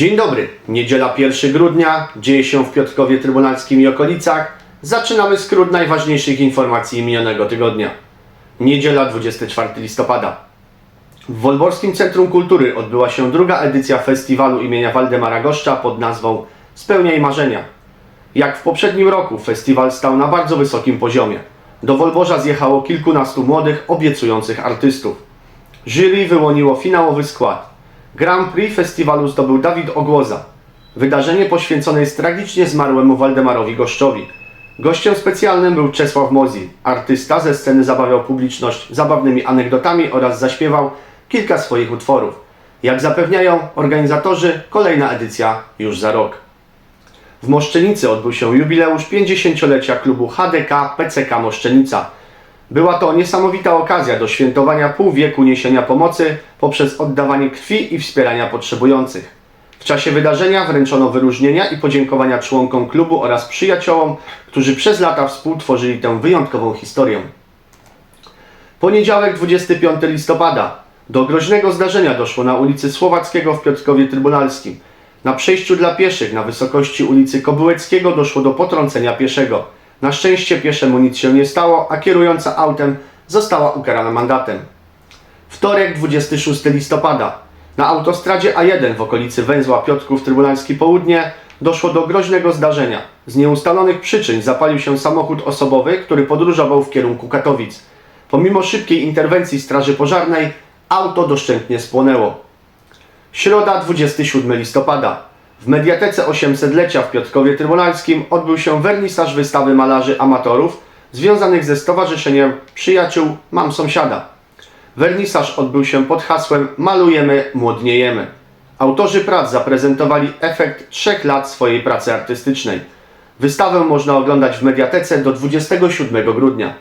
Dzień dobry. Niedziela 1 grudnia. Dzieje się w Piotrkowie Trybunalskim i okolicach. Zaczynamy skrót najważniejszych informacji minionego tygodnia. Niedziela 24 listopada. W Wolborskim Centrum Kultury odbyła się druga edycja festiwalu imienia Waldemara Goszcza pod nazwą Spełniaj Marzenia. Jak w poprzednim roku festiwal stał na bardzo wysokim poziomie. Do Wolborza zjechało kilkunastu młodych, obiecujących artystów. Jury wyłoniło finałowy skład. Grand Prix festiwalu zdobył Dawid Ogłoza. Wydarzenie poświęcone jest tragicznie zmarłemu Waldemarowi Goszczowi. Gościem specjalnym był Czesław Mozi. Artysta ze sceny zabawiał publiczność zabawnymi anegdotami oraz zaśpiewał kilka swoich utworów. Jak zapewniają organizatorzy, kolejna edycja już za rok. W Moszczenicy odbył się jubileusz 50-lecia klubu HDK PCK Moszczenica. Była to niesamowita okazja do świętowania pół wieku niesienia pomocy poprzez oddawanie krwi i wspierania potrzebujących. W czasie wydarzenia wręczono wyróżnienia i podziękowania członkom klubu oraz przyjaciołom, którzy przez lata współtworzyli tę wyjątkową historię. Poniedziałek 25 listopada. Do groźnego zdarzenia doszło na ulicy Słowackiego w Piotrkowie Trybunalskim. Na przejściu dla pieszych na wysokości ulicy Kobyłeckiego doszło do potrącenia pieszego. Na szczęście pieszemu nic się nie stało, a kierująca autem została ukarana mandatem. Wtorek 26 listopada. Na autostradzie A1 w okolicy węzła Piotrków Trybunalski Południe doszło do groźnego zdarzenia. Z nieustalonych przyczyn zapalił się samochód osobowy, który podróżował w kierunku Katowic. Pomimo szybkiej interwencji Straży Pożarnej, auto doszczętnie spłonęło. Środa 27 listopada. W Mediatece 800-lecia w Piotrkowie Trybunalskim odbył się wernisaż wystawy malarzy amatorów związanych ze Stowarzyszeniem Przyjaciół Mam Sąsiada. Wernisaż odbył się pod hasłem Malujemy, młodniejemy. Autorzy prac zaprezentowali efekt trzech lat swojej pracy artystycznej. Wystawę można oglądać w Mediatece do 27 grudnia.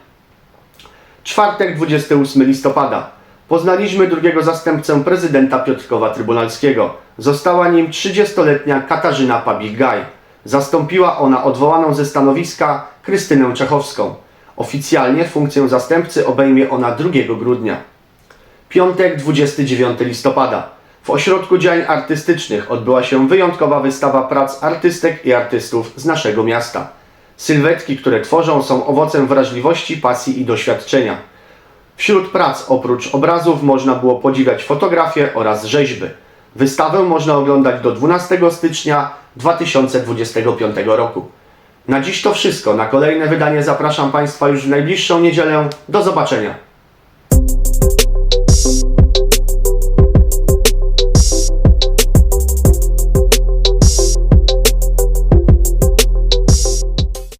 Czwartek 28 listopada. Poznaliśmy drugiego zastępcę prezydenta Piotrkowa Trybunalskiego. Została nim 30-letnia Katarzyna Pabik-Gaj. Zastąpiła ona odwołaną ze stanowiska Krystynę Czechowską. Oficjalnie funkcję zastępcy obejmie ona 2 grudnia. Piątek 29 listopada. W Ośrodku Działań Artystycznych odbyła się wyjątkowa wystawa prac artystek i artystów z naszego miasta. Sylwetki, które tworzą, są owocem wrażliwości, pasji i doświadczenia. Wśród prac oprócz obrazów można było podziwiać fotografie oraz rzeźby. Wystawę można oglądać do 12 stycznia 2025 roku. Na dziś to wszystko. Na kolejne wydanie zapraszam Państwa już w najbliższą niedzielę. Do zobaczenia.